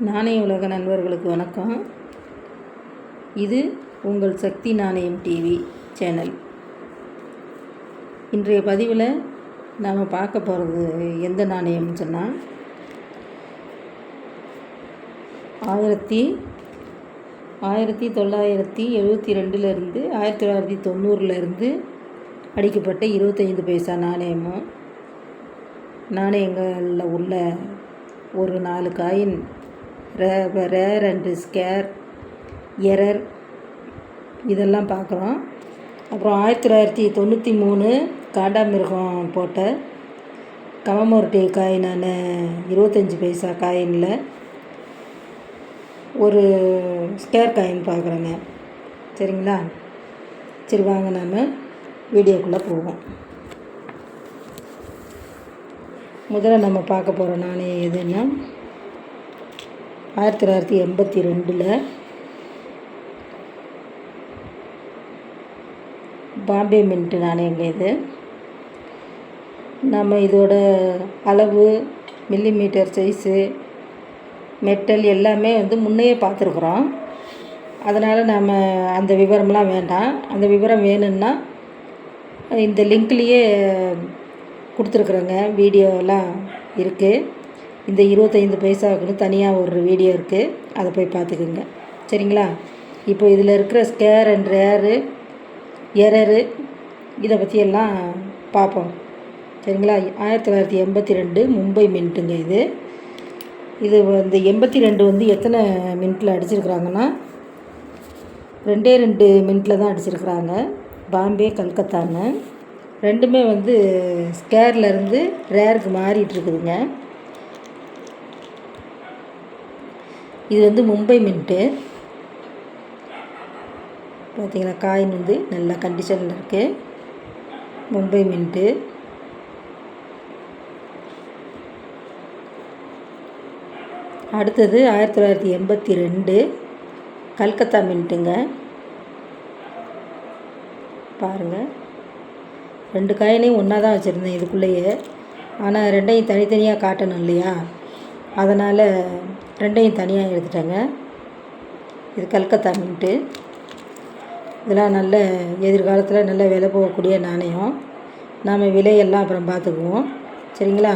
நாணய உலக நண்பர்களுக்கு வணக்கம். இது உங்கள் சக்தி நாணயம் டிவி சேனல். இன்றைய பதிவில் நாம் பார்க்க போகிறது எந்த நாணயம்னு சொன்னால் ஆயிரத்தி ஆயிரத்தி தொள்ளாயிரத்தி எழுபத்தி ரெண்டுலேருந்து ஆயிரத்தி தொள்ளாயிரத்தி தொண்ணூறுலேருந்து அடிக்கப்பட்ட இருபத்தைந்து பைசா நாணயமும் நாணயங்களில் உள்ள ஒரு நாலு coin rare and scarce error இதெல்லாம் பார்க்குறோம். அப்புறம் ஆயிரத்தி தொள்ளாயிரத்தி தொண்ணூற்றி மூணு காண்டாமிருகம் போட்ட கமமோர்டி காயினான இருபத்தஞ்சி பைசா காயினில் ஒரு ஸ்கேர் காயின் பார்க்குறோங்க. சரிங்களா? சரி வாங்க நாம் வீடியோக்குள்ளே போவோம். முதல்ல நம்ம பார்க்க போகிற நாணயம் எதுன்னா ஆயிரத்தி தொள்ளாயிரத்தி எண்பத்தி ரெண்டில் பாம்பே மின்ட்டு நாணயங்க இது நம்ம இதோட அளவு மில்லி மீட்டர் சைஸு மெட்டல் எல்லாமே வந்து முன்னையே பார்த்துருக்குறோம். அதனால் நம்ம அந்த விவரம்லாம் வேண்டாம். அந்த விவரம் வேணும்னா இந்த லிங்க்லேயே கொடுத்துருக்குறோங்க. வீடியோலாம் இருக்குது இந்த இருபத்தைந்து பைசாவுக்குன்னு தனியாக ஒரு வீடியோ இருக்குது அதை போய் பார்த்துக்குங்க. சரிங்களா? இப்போ இதில் இருக்கிற ஸ்கேர் அண்ட் ரேரு எரரு இதை பற்றியெல்லாம் பார்ப்போம். சரிங்களா? ஆயிரத்தி தொள்ளாயிரத்தி எண்பத்தி ரெண்டு மும்பை மின்ட்டுங்க இது. இது இந்த எண்பத்தி ரெண்டு வந்து எத்தனை மின்ட்டில் அடிச்சிருக்கிறாங்கன்னா ரெண்டே ரெண்டு மின்ட்டில் தான் அடிச்சிருக்கிறாங்க. பாம்பே கல்கத்தான்னு. ரெண்டுமே வந்து ஸ்கேர்லேருந்து ரேருக்கு மாறிட்டுருக்குதுங்க இது வந்து மும்பை மின்ட்டு. பார்த்தீங்களா காயின் வந்து நல்ல கண்டிஷனில் இருக்குது மும்பை மின்ட்டு. அடுத்தது ஆயிரத்தி தொள்ளாயிரத்தி எண்பத்தி ரெண்டு கல்கத்தா மின்ட்டுங்க. பாருங்கள் ரெண்டு காயினையும் ஒன்றா தான் வச்சுருந்தேன் இதுக்குள்ளேயே. ஆனால் ரெண்டையும் தனித்தனியாக காட்டணும் இல்லையா? அதனால் ரெண்டையும் தனியாக எடுத்துட்டேங்க. இது கல்கத்தா மின்ட்டு. இதெல்லாம் நல்ல எதிர்காலத்தில் நல்ல விலை போகக்கூடிய நாணயம். நாம் விலையெல்லாம் அப்புறம் பார்த்துக்குவோம். சரிங்களா?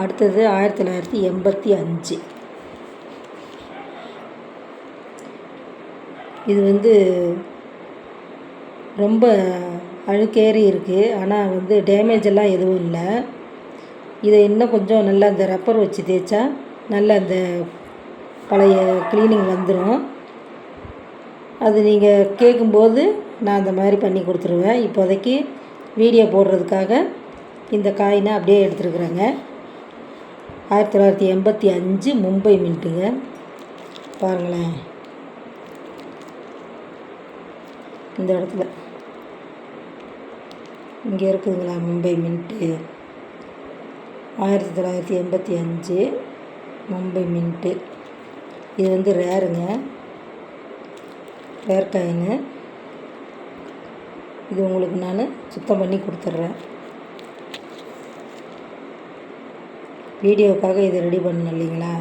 அடுத்தது ஆயிரத்தி தொள்ளாயிரத்தி எண்பத்தி அஞ்சு. இது வந்து ரொம்ப அழுக்கேறி இருக்குது ஆனால் வந்து டேமேஜ் எல்லாம் எதுவும் இல்லை. இதை இன்னும் கொஞ்சம் நல்லா அந்த ரப்பர் வச்சு தேய்ச்சா நல்ல அந்த பழைய க்ளீனிங் வந்துடும் அது நீங்கள் கேட்கும்போது நான் அந்த மாதிரி பண்ணி கொடுத்துருவேன். இப்போதைக்கு வீடியோ போடுறதுக்காக இந்த காயினை அப்படியே எடுத்துருக்குறேங்க. ஆயிரத்தி தொள்ளாயிரத்தி எண்பத்தி அஞ்சு மும்பை மின்ட்டுங்க பாருங்களேன். இந்த இடத்துல. இங்கே இருக்குதுங்களா மும்பை மின்ட்டு. ஆயிரத்தி தொள்ளாயிரத்தி எண்பத்தி அஞ்சு மும்பை மின்ட்டு. இது வந்து ரேருங்க. ரேர் காயின்னு இது உங்களுக்கு நான் சுத்தம் பண்ணி கொடுத்துட்றேன். வீடியோவுக்காக இதை ரெடி பண்ணணும் இல்லைங்களா?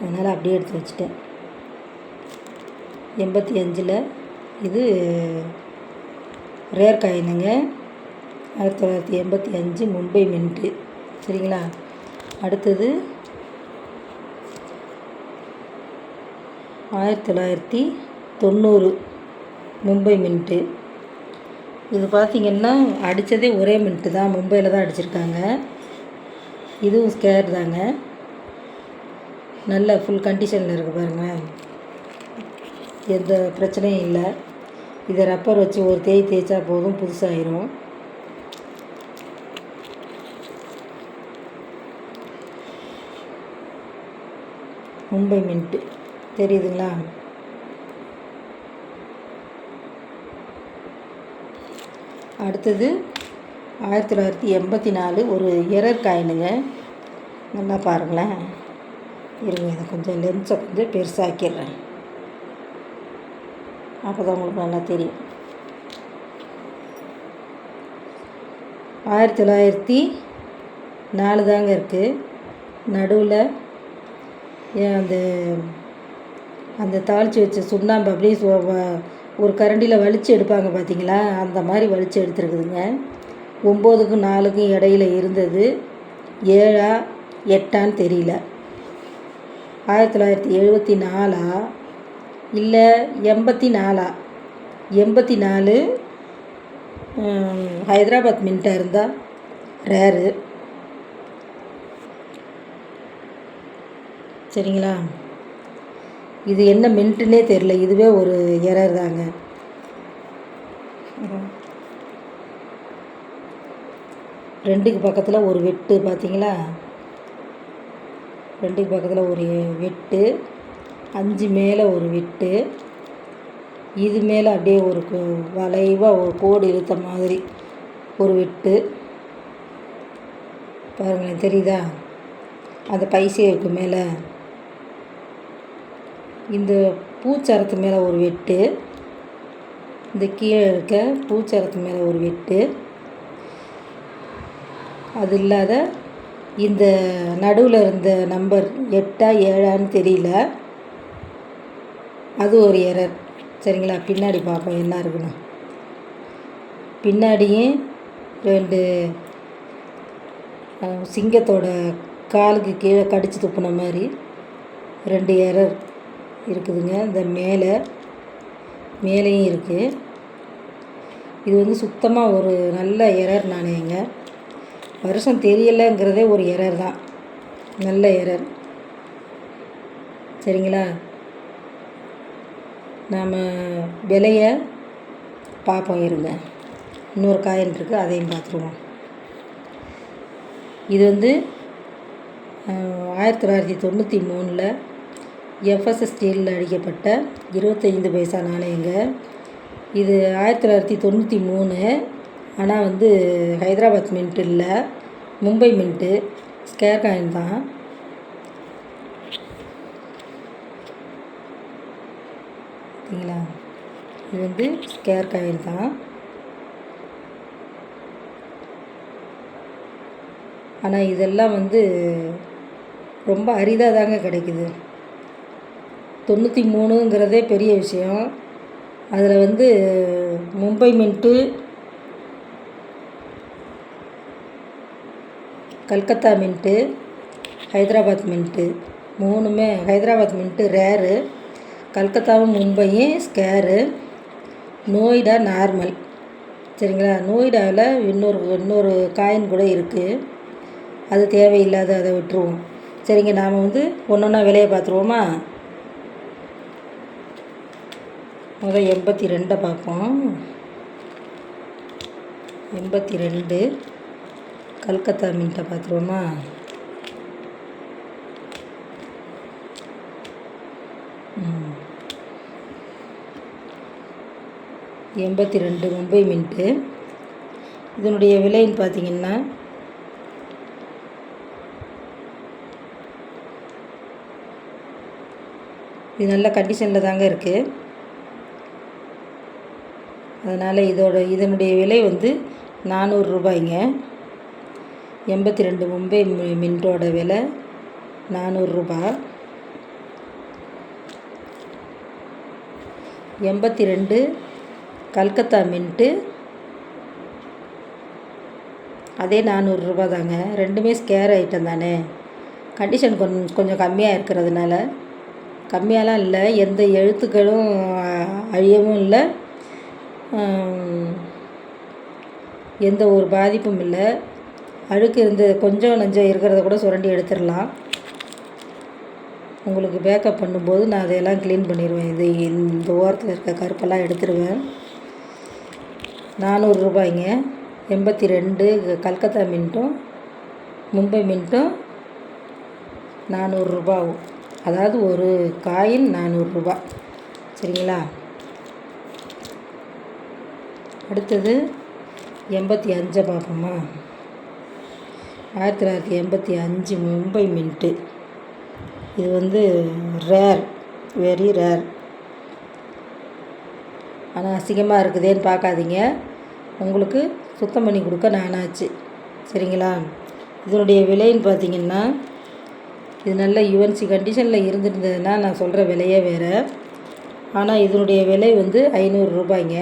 அதனால் அப்படியே எடுத்து வச்சுட்டேன். எண்பத்தி அஞ்சில் இது ரேர் காயினுங்க. ஆயிரத்தி தொள்ளாயிரத்தி எண்பத்தி அஞ்சு மும்பை மின்ட்டு சரிங்களா? அடுத்தது ஆயிரத்தி தொள்ளாயிரத்தி தொண்ணூறு மும்பை மின்ட்டு இது பார்த்திங்கன்னா அடித்ததே ஒரே மின்ட்டு தான். மும்பையில் தான் அடிச்சிருக்காங்க. இதுவும் ஸ்கேர் தாங்க. நல்ல ஃபுல் கண்டிஷனில் இருக்குது பாருங்கள் எந்த பிரச்சனையும் இல்லை. இதை ரப்பர் வச்சு ஒரு தேய் தேய்ச்சா போதும் மும்பை மின்ட்டு தெரியுதுங்களா? அடுத்தது ஆயிரத்தி தொள்ளாயிரத்தி எண்பத்தி நாலு ஒரு எரர் காயினுங்க. நல்லா பாருங்களேன். இருங்க இதை கொஞ்சம் லென்ஸை கொஞ்சம் பெருசாக்கிடுறேன். அப்போ தான் உங்களுக்கு நல்லா தெரியும். ஆயிரத்தி தொள்ளாயிரத்தி நாலு தாங்க இருக்குது நடுவில் அந்த அந்த தாளித்து வச்ச சுண்ணாம்பு அப்படியே ஒரு கரண்டியில் வலித்து எடுப்பாங்க பார்த்தீங்களா அந்த மாதிரி வலித்து எடுத்துருக்குதுங்க. ஒம்போதுக்கும் நாலுக்கும் இடையில இருந்தது. ஏழா எட்டான்னு தெரியல. ஆயிரத்தி தொள்ளாயிரத்தி எழுபத்தி நாலா? இல்லை எண்பத்தி நாலா? எண்பத்தி நாலு ஹைதராபாத் மின்ட்டாக இருந்தால் ரேரு. சரிங்களா? இது என்ன மின்ட்டுனே தெரில இதுவே ஒரு எரர் தாங்க. ரெண்டுக்கு பக்கத்தில் ஒரு வெட்டு பார்த்தீங்களா ரெண்டுக்கு பக்கத்தில் ஒரு வெட்டு அஞ்சு மேலே ஒரு வெட்டு இது மேலே அப்படியே ஒரு வளைவாக ஒரு கோடு இழுத்த மாதிரி ஒரு வெட்டு. பாருங்களேன் தெரியுதா? அந்த பைசேவுக்கு மேலே. இந்த பூச்சரத்து மேலே ஒரு வெட்டு இந்த கீழே இருக்க பூச்சரத்து மேலே ஒரு வெட்டு. அது இல்லாத இந்த நடுவில் இருந்த நம்பர் எட்டா ஏழான்னு தெரியல. அது ஒரு எரர். சரிங்களா? பின்னாடி பார்ப்போம் என்ன இருக்குன்னு. பின்னாடியும் ரெண்டு சிங்கத்தோட காலுக்கு கீழே கடிச்சு துப்புன மாதிரி ரெண்டு எரர். இருக்குதுங்க. இந்த மேலே மேலேயும் இருக்குது இது வந்து சுத்தமாக ஒரு நல்ல எரர் நானேங்க வருஷம் தெரியலைங்கிறதே ஒரு எரர் தான். நல்ல எரர் சரிங்களா? நாம் விலையை பார்ப்போம் இருங்க. இன்னொரு காயின் இருக்குது அதையும் பார்த்துருவோம். இது வந்து ஆயிரத்தி தொள்ளாயிரத்தி தொண்ணூற்றி மூணில் எஃப்எஸ்எஸ் ஸ்டீலில் அடிக்கப்பட்ட இருபத்தைந்து பைசா நாணயங்க இது ஆயிரத்தி தொள்ளாயிரத்தி தொண்ணூற்றி மூணு. ஆனால் வந்து ஹைதராபாத் மின்ட் இல்லை. மும்பை மின்ட்டு ஸ்கேர் காயின் தான். பார்த்தீங்களா இது வந்து ஸ்கேர் காயின் தான். ஆனால் இதெல்லாம் வந்து ரொம்ப அரிதாக தாங்க கிடைக்குது. தொண்ணூற்றி மூணுங்கிறதே பெரிய விஷயம். அதில் வந்து Mumbai mint Calcutta mint Hyderabad mint. மூணுமே ஹைதராபாத் மின்ட்டு ரேரு கல்கத்தாவும் மும்பையும் ஸ்கேரு. நோய்டா நார்மல். சரிங்களா? நோய்டாவில் இன்னொரு இன்னொரு காயின் கூட இருக்குது அது தேவையில்லாத அதை விட்டுருவோம். சரிங்க நாம் வந்து ஒன்று ஒன்றா விலையை பார்த்துருவோமா? முதல் எண்பத்தி ரெண்டை பார்ப்போம் எண்பத்தி ரெண்டு கல்கத்தா மின்ட்டை பார்த்துருவோமா? எண்பத்தி ரெண்டு மும்பை மின்ட்டு. இதனுடைய விலைன்னு பார்த்தீங்கன்னா இது நல்ல கண்டிஷனில் தாங்க இருக்குது அதனால் இதோட இதனுடைய விலை வந்து நானூறு ரூபாய்ங்க. எண்பத்தி ரெண்டு மும்பை மி- மின்ட்டோட விலை நானூறுரூபா எண்பத்தி ரெண்டு கல்கத்தா மின்ட்டு அதே நானூறுரூபா தாங்க. ரெண்டுமே ஸ்கேர் ஐட்டம் தானே. கண்டிஷன் கொஞ்சம் கொஞ்சம் கம்மியாக இருக்கிறதுனால. கம்மியாலாம் இல்லை எந்த எழுத்துக்களும் அழியவும் இல்லை. எந்த ஒரு பாதிப்பும் இல்லை. அழுக்கு இருந்து கொஞ்சம் நஞ்சம் இருக்கிறத கூட சுரண்டி எடுத்துடலாம். உங்களுக்கு பேக்கப் பண்ணும்போது நான் அதையெல்லாம் க்ளீன் பண்ணிடுவேன். இது இந்த ஓரத்தில் இருக்க கருப்பெல்லாம் எடுத்துருவேன் நானூறு ரூபாய்ங்க. எண்பத்தி ரெண்டு கல்கத்தா மின்ட்டும் மும்பை மின்ட்டும் நானூறுரூபா ஆகும் அதாவது ஒரு காயின் நானூறுரூபா சரிங்களா? அடுத்தது எண்பத்தி அஞ்சை பார்ப்போமா. ஆயிரத்தி தொள்ளாயிரத்தி எண்பத்தி அஞ்சு மும்பை மின்ட்டு. இது வந்து ரேர் வெரி ரேர் ஆனால் அசிங்கமாக இருக்குதேன்னு பார்க்காதீங்க. உங்களுக்கு சுத்தம் பண்ணி கொடுக்க நானாச்சு. சரிங்களா? இதனுடைய விலைன்னு பார்த்தீங்கன்னா இது நல்ல யுஎன்சி கண்டிஷனில் இருந்திருந்ததுன்னா நான் சொல்கிற விலையே வேறு. ஆனால் இதனுடைய விலை வந்து ஐநூறு ரூபாய்ங்க.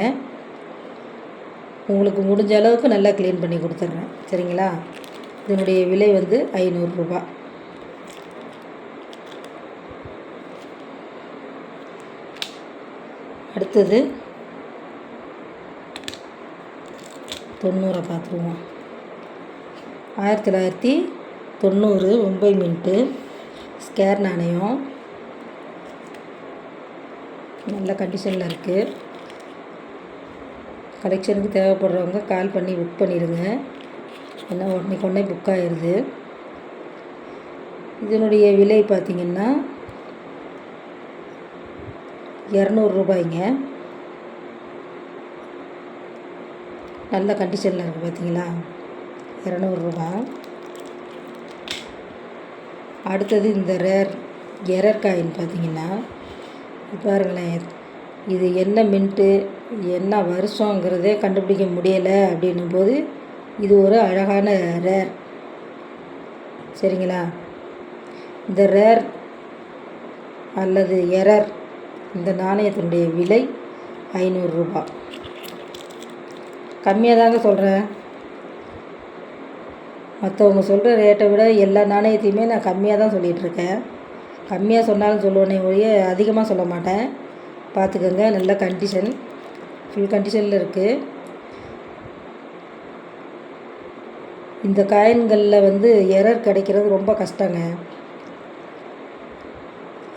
உங்களுக்கு முடிஞ்ச அளவுக்கு நல்லா க்ளீன் பண்ணி கொடுத்துட்றேன். சரிங்களா? இதனுடைய விலை வந்து ஐநூறுரூபா. அடுத்தது தொண்ணூறை பார்த்துருவோம். ஆயிரத்தி தொள்ளாயிரத்தி தொண்ணூறு மும்பை மின்ட்டு ஸ்கேர் நாணயம். நல்ல கண்டிஷனில் இருக்குது கலெக்ஷனுக்கு தேவைப்படுறவங்க கால் பண்ணி புக் பண்ணிடுங்க. ஏன்னா உடனே கொண்டே புக் ஆயிடுது இதனுடைய விலை பார்த்திங்கன்னா இரநூறுபாய்ங்க நல்ல கண்டிஷனில் இருக்குது பார்த்தீங்களா? இரநூறுபா அடுத்தது இந்த ரேர் எரர் காயின் பார்த்தீங்கன்னா பாருங்களேன். இது என்ன மின்ட்டு என்ன வருஷங்கிறதே கண்டுபிடிக்க முடியலை அப்படின்னும் போது இது ஒரு அழகான ரேர் சரிங்களா? இந்த ரேர் அல்லது எரர் இந்த நாணயத்தினுடைய விலை ஐநூறுரூபா கம்மியாக தாங்க சொல்கிறேன் மற்றவங்க சொல்கிற ரேட்டை விட எல்லா நாணயத்தையுமே நான் கம்மியாக தான் சொல்லிகிட்ருக்கேன் கம்மியாக சொன்னாலும் சொல்லுவேனே ஒழிய அதிகமாக சொல்ல மாட்டேன். பார்த்துக்கோங்க நல்ல கண்டிஷன் ஃபுல் கண்டிஷனில் இருக்குது இந்த காயின்களில் வந்து எரர் கிடைக்கிறது ரொம்ப கஷ்டங்க.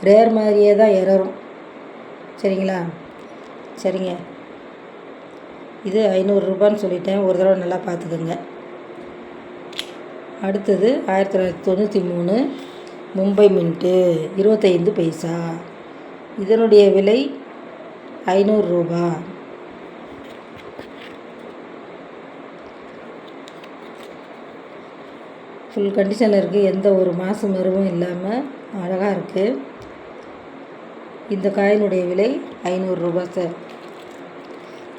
ரேர் மாதிரியே தான் எரரும் சரிங்களா? சரிங்க. இது ஐநூறுரூபான்னு சொல்லிட்டேன். ஒரு தடவை நல்லா பார்த்துக்கோங்க. அடுத்தது ஆயிரத்தி தொள்ளாயிரத்தி தொண்ணூற்றி மூணு மும்பை மின்ட்டு. இருபத்தைந்து பைசா. இதனுடைய விலை ஐநூறுரூபா ஃபுல் கண்டிஷனில் இருக்குது எந்த ஒரு மாசு மருவும் இல்லாமல் அழகாக இருக்குது இந்த காயினுடைய விலை ஐநூறுரூபா சார்.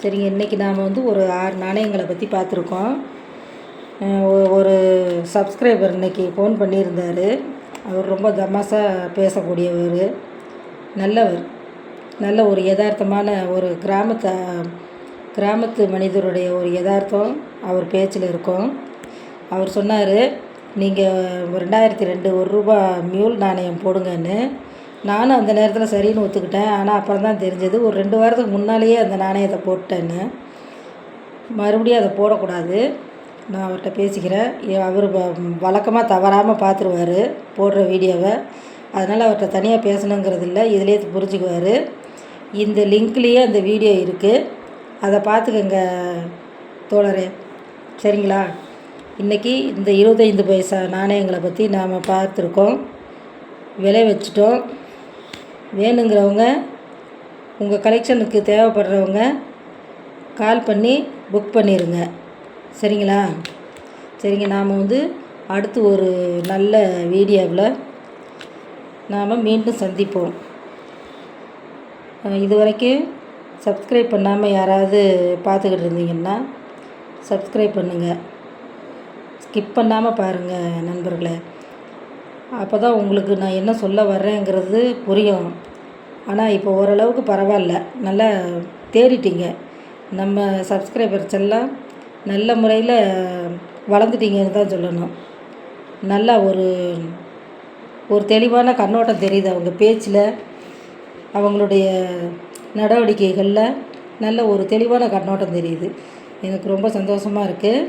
சரிங்க இன்றைக்கி நாம் வந்து ஒரு ஆறு நாணயங்களை பற்றி பார்த்துருக்கோம். ஒரு சப்ஸ்கிரைபர் இன்றைக்கி ஃபோன் பண்ணியிருந்தார். அவர் ரொம்ப தமாசாக பேசக்கூடியவர் நல்லவர். நல்ல ஒரு யதார்த்தமான ஒரு கிராமத்தை கிராமத்து மனிதருடைய ஒரு யதார்த்தம் அவர் பேச்சில் இருக்கும். அவர் சொன்னார் நீங்கள் ரெண்டாயிரத்தி ரெண்டு ஒரு ரூபா மியூல் நாணயம் போடுங்கன்னு. நானும் அந்த நேரத்தில் சரின்னு ஒத்துக்கிட்டேன். ஆனால் அப்புறம் தான் தெரிஞ்சது. ஒரு ரெண்டு வாரத்துக்கு முன்னாலேயே அந்த நாணயத்தை போட்டேன்னு மறுபடியும் அதை போடக்கூடாது. நான் அவர்கிட்ட பேசிக்கிறேன். அவர் வழக்கமாக தவறாமல் பார்த்துருவார் போடுற வீடியோவை. அதனால் அவர்கிட்ட தனியாக பேசணுங்கிறது இல்லை. இதிலே புரிஞ்சுக்குவார். இந்த லிங்க்லேயே அந்த வீடியோ இருக்குது அதை பார்த்துக்கங்க தோழரே. சரிங்களா? இன்றைக்கி இந்த இருபத்தைந்து பைசா நாணயங்களை பற்றி நாம் பார்த்துருக்கோம். விலை வச்சிட்டோம். வேணுங்கிறவங்க உங்கள் கலெக்ஷனுக்கு தேவைப்படுறவங்க கால் பண்ணி புக் பண்ணிடுங்க சரிங்களா? சரிங்க நாம் வந்து அடுத்து ஒரு நல்ல வீடியோவில் நாம் மீண்டும் சந்திப்போம். இது வரைக்கும் சப்ஸ்கிரைப் பண்ணாமல் யாராவது பார்த்துக்கிட்டு இருந்தீங்கன்னா சப்ஸ்கிரைப் பண்ணுங்கள் ஸ்கிப் பண்ணாமல் பாருங்கள் நண்பர்களே. அப்போ தான் உங்களுக்கு நான் என்ன சொல்ல வர்றேங்கிறது புரியும். ஆனால் இப்போ ஓரளவுக்கு பரவாயில்ல. நல்லா தேறிட்டீங்க. நம்ம சப்ஸ்கிரைபர்ஸ் எல்லாம் நல்ல முறையில் வளர்ந்துட்டீங்கன்னு தான் சொல்லணும். நல்லா ஒரு ஒரு தெளிவான கண்ணோட்டம் தெரியுது அவங்க பேச்சில். அவங்களுடைய நடவடிக்கைகளில் நல்ல ஒரு தெளிவான கண்ணோட்டம் தெரியுது. எனக்கு ரொம்ப சந்தோஷமாக இருக்குது